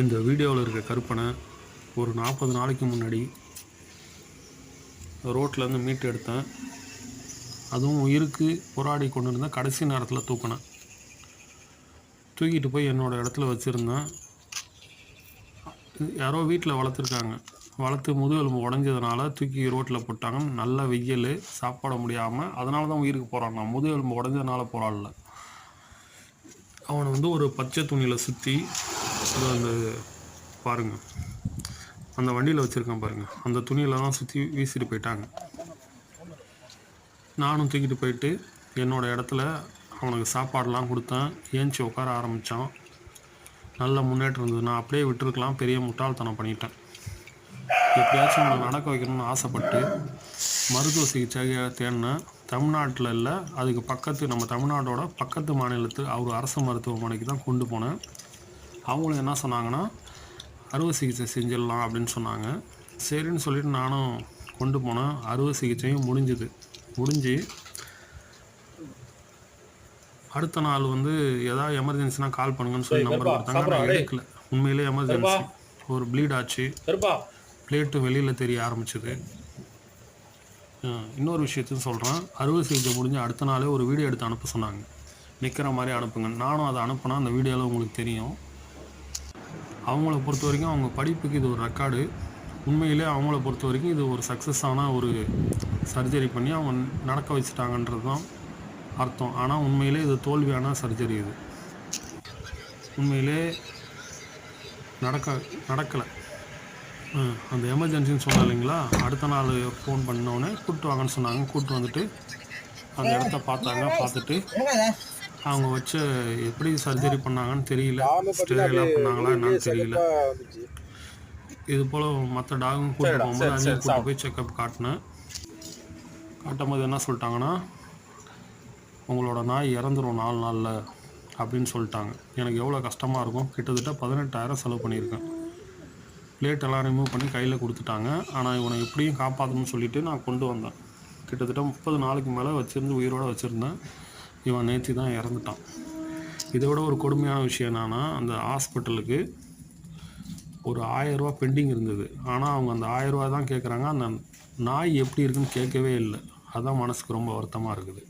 இந்த வீடியோவில் இருக்க கருப்பனை ஒரு நாற்பது நாளைக்கு முன்னாடி ரோட்லேருந்து மீட் எடுத்தேன். அதுவும் உயிருக்கு போராடி கொண்டு இருந்தேன் கடைசி நேரத்தில் தூக்கினேன். தூக்கிட்டு போய் என்னோடய இடத்துல வச்சுருந்தேன். யாரோ வீட்டில் வளர்த்துருக்காங்க. வளர்த்து முதுகெலும்பு உடஞ்சதுனால தூக்கி ரோட்டில் போட்டாங்க. நல்ல வெயில் சாப்பிட முடியாமல் அதனால தான் உயிருக்கு போகிறான் நான் முதுகெலும்பு உடஞ்சதுனால போராடல. அவனை வந்து ஒரு பச்சை துணியில் சுற்றி அந்த பாருங்கள் அந்த வண்டியில் வச்சுருக்கேன் பாருங்கள் அந்த துணியிலலாம் சுற்றி வீசிட்டு போயிட்டாங்க. நானும் தூக்கிட்டு போயிட்டு என்னோடய இடத்துல அவனுக்கு சாப்பாடெலாம் கொடுத்தேன். ஏஞ்சி உட்கார ஆரம்பித்தான் நல்ல முன்னேற்றம் இருந்தது. நான் அப்படியே விட்டுருக்கலாம். பெரிய முட்டாள்தனம் பண்ணிட்டேன். எப்படியாச்சும் அவனை நடக்க வைக்கணும்னு ஆசைப்பட்டு மருத்துவ சிகிச்சையை தேடினேன் தமிழ்நாட்டில் இல்லை அதுக்கு பக்கத்து நம்ம தமிழ்நாட்டோட பக்கத்து மாநிலத்து அவர் அரசு மருத்துவமனைக்கு தான் கொண்டு போனேன். அவங்களும் என்ன சொன்னாங்கன்னா அறுவை சிகிச்சை செஞ்சிடலாம் அப்படின்னு சொன்னாங்க. சரின்னு சொல்லிட்டு நானும் கொண்டு போனேன். அறுவை சிகிச்சையும் முடிஞ்சுது. முடிஞ்சு அடுத்த நாள் வந்து ஏதாவது எமர்ஜென்சினா கால் பண்ணுங்கன்னு சொல்லி நம்பர் கொடுத்தாங்க. நான் எடுக்கல. உண்மையிலே எமர்ஜென்சி ஒரு ப்ளீட் ஆச்சு. பிளேட்டு வெளியில் தெரிய ஆரம்பிச்சது. இன்னொரு விஷயத்தையும் சொல்கிறேன் அறுவை சிகிச்சை முடிஞ்சு அடுத்த நாளே ஒரு வீடியோ எடுத்து அனுப்ப சொன்னாங்க. நிற்கிற மாதிரி அனுப்புங்க. நானும் அதை அனுப்புனா அந்த வீடியோவில் உங்களுக்கு தெரியும். அவங்கள பொறுத்த வரைக்கும் அவங்க படிப்புக்கு இது ஒரு ரெக்கார்டு உண்மையிலே அவங்கள பொறுத்த வரைக்கும் இது ஒரு சக்ஸஸான ஒரு சர்ஜரி பண்ணி அவங்க நடக்க வச்சுட்டாங்கன்றது தான் அர்த்தம். ஆனால் உண்மையிலே இது தோல்வியான சர்ஜரி இது. உண்மையிலே நடக்க நடக்கலை. அந்த எமர்ஜென்சின்னு சொன்னேன் இல்லைங்களா? அடுத்த நாள் ஃபோன் பண்ணோடனே கூப்பிட்டு வாங்கன்னு சொன்னாங்க. கூப்பிட்டு வந்துட்டு அந்த இடத்த பார்த்தாங்க. பார்த்துட்டு அவங்க வச்சு எப்படி சர்ஜரி பண்ணாங்கன்னு தெரியல. ஸ்டேலாம் பண்ணாங்களா என்னன்னு தெரியல. இது போல் மற்ற டாகும் கூப்பிட்டு போகும்போது அதையும் கூப்பிட்டு போய் செக்கப் காட்டினேன். காட்டும் போது என்ன சொல்லிட்டாங்கன்னா உங்களோட நாய் இறந்துரும் நாலு நாளில் அப்படின்னு சொல்லிட்டாங்க. எனக்கு எவ்வளோ கஷ்டமாக இருக்கும்? கிட்டத்தட்ட பதினெட்டாயிரம் செலவு பண்ணியிருக்கேன். பிளேட் எல்லாம் ரிமூவ் பண்ணி கையில் கொடுத்துட்டாங்க. ஆனால் இவனை எப்படியும் காப்பாற்றணும்னு சொல்லிட்டு நான் கொண்டு வந்தேன். கிட்டத்தட்ட முப்பது நாளைக்கு மேலே வச்சுருந்து உயிரோடு வச்சுருந்தேன். இவன் நேற்று தான் இறந்துட்டான். இதை விட ஒரு கொடுமையான விஷயம் என்னன்னா அந்த ஹாஸ்பிட்டலுக்கு ஒரு ஆயரூவா பெண்டிங் இருந்தது. ஆனால் அவங்க அந்த ஆயரூவா தான் கேட்குறாங்க அந்த நாய் எப்படி இருக்குன்னு கேட்கவே இல்லை. அதுதான் மனசுக்கு ரொம்ப வருத்தமாக இருக்குது.